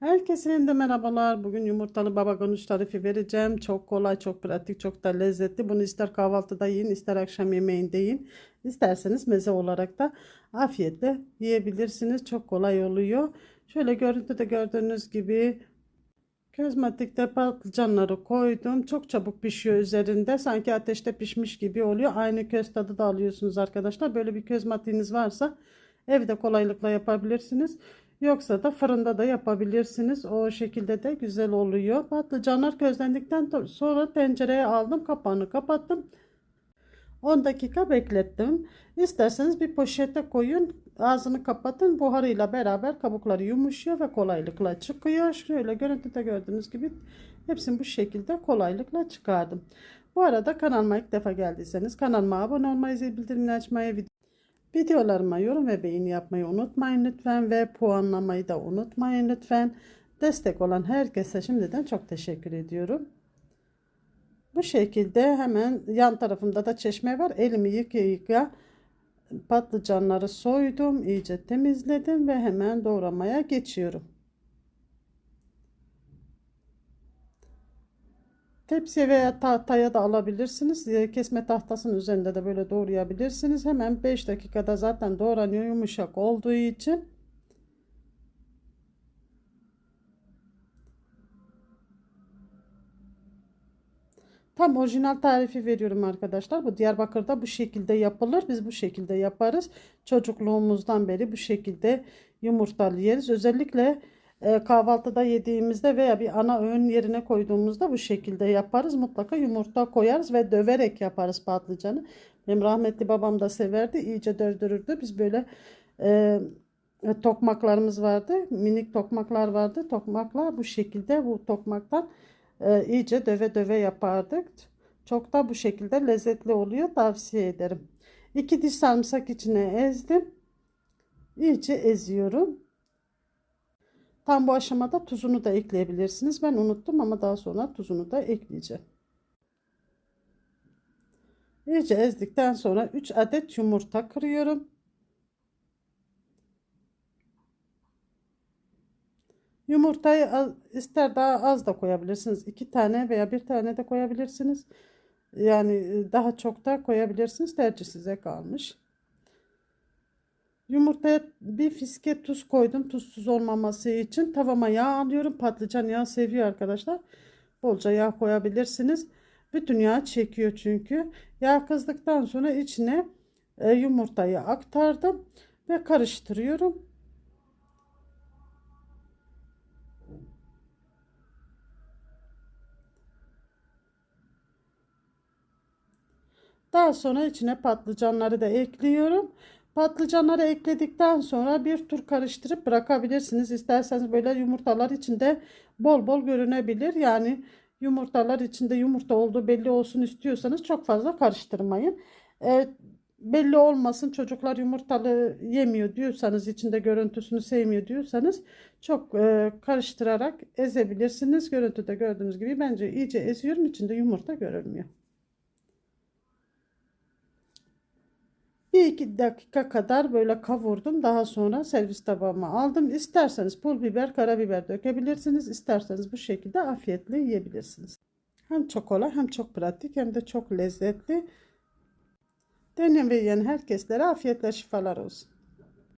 Herkese de merhabalar. Bugün yumurtalı baba ganoush tarifi vereceğim. Çok kolay, çok pratik, çok da lezzetli. Bunu ister kahvaltıda yiyin, ister akşam yemeğinde yiyin. İsterseniz meze olarak da afiyetle yiyebilirsiniz. Çok kolay oluyor. Şöyle görüntüde gördüğünüz gibi közmatikte patlıcanları koydum. Çok çabuk pişiyor üzerinde. Sanki ateşte pişmiş gibi oluyor. Aynı köz tadı da alıyorsunuz arkadaşlar. Böyle bir közmatiğiniz varsa evde kolaylıkla yapabilirsiniz. Yoksa da fırında da yapabilirsiniz. O şekilde de güzel oluyor. Patlıcanlar közlendikten sonra tencereye aldım. Kapağını kapattım. 10 dakika beklettim. İsterseniz bir poşete koyun. Ağzını kapatın. Buharıyla beraber kabukları yumuşuyor ve kolaylıkla çıkıyor. Şöyle görüntüde gördüğünüz gibi hepsini bu şekilde kolaylıkla çıkardım. Bu arada kanalıma ilk defa geldiyseniz kanalıma abone olmayı, zil bildirimini açmayı, Videolarıma yorum ve beğeni yapmayı unutmayın lütfen ve puanlamayı da unutmayın lütfen. Destek olan herkese şimdiden çok teşekkür ediyorum. Bu şekilde hemen yan tarafımda da çeşme var. Elimi yıka yıka patlıcanları soydum, iyice temizledim ve hemen doğramaya geçiyorum. Tepsiye veya tahtaya da alabilirsiniz. Kesme tahtasının üzerinde de böyle doğrayabilirsiniz. Hemen 5 dakikada zaten doğranıyor yumuşak olduğu için. Tam orijinal tarifi veriyorum arkadaşlar. Bu Diyarbakır'da bu şekilde yapılır. Biz bu şekilde yaparız. Çocukluğumuzdan beri bu şekilde yumurtalı yeriz. Özellikle e, kahvaltıda yediğimizde veya bir ana öğün yerine koyduğumuzda bu şekilde yaparız. Mutlaka yumurta koyarız ve döverek yaparız patlıcanı. Benim rahmetli babam da severdi. İyice dövdürürdü. Biz böyle e, tokmaklarımız vardı. Minik tokmaklar vardı. Tokmaklar bu şekilde bu tokmaktan e, iyice döve döve yapardık. Çok da bu şekilde lezzetli oluyor. Tavsiye ederim. İki diş sarımsak içine ezdim. İyice eziyorum. Tam bu aşamada tuzunu da ekleyebilirsiniz. Ben unuttum ama daha sonra tuzunu da ekleyeceğim. İyice ezdikten sonra 3 adet yumurta kırıyorum. Yumurtayı ister daha az da koyabilirsiniz. 2 tane veya bir tane de koyabilirsiniz. Yani e, daha çok da koyabilirsiniz. Tercih size kalmış. Yumurtaya bir fiske tuz koydum. Tuzsuz olmaması için. Tavama yağ alıyorum. Patlıcan yağı seviyor arkadaşlar. Bolca yağ koyabilirsiniz. Bütün yağ çekiyor çünkü. Yağ kızdıktan sonra içine e, yumurtayı aktardım. Ve karıştırıyorum. Daha sonra içine patlıcanları da ekliyorum. Patlıcanları ekledikten sonra bir tur karıştırıp bırakabilirsiniz. İsterseniz böyle yumurtalar içinde bol bol görünebilir. Yani yumurtalar içinde yumurta olduğu belli olsun istiyorsanız çok fazla karıştırmayın. E, belli olmasın çocuklar yumurtalı yemiyor diyorsanız içinde görüntüsünü sevmiyor diyorsanız çok e, karıştırarak ezebilirsiniz. Görüntüde gördüğünüz gibi bence iyice eziyorum içinde yumurta görünmüyor. Bir iki dakika kadar böyle kavurdum. Daha sonra servis tabağıma aldım. İsterseniz pul biber, karabiber dökebilirsiniz. İsterseniz bu şekilde afiyetle yiyebilirsiniz. Hem çok kolay hem çok pratik hem de çok lezzetli. Yiyen herkeslere afiyetle şifalar olsun.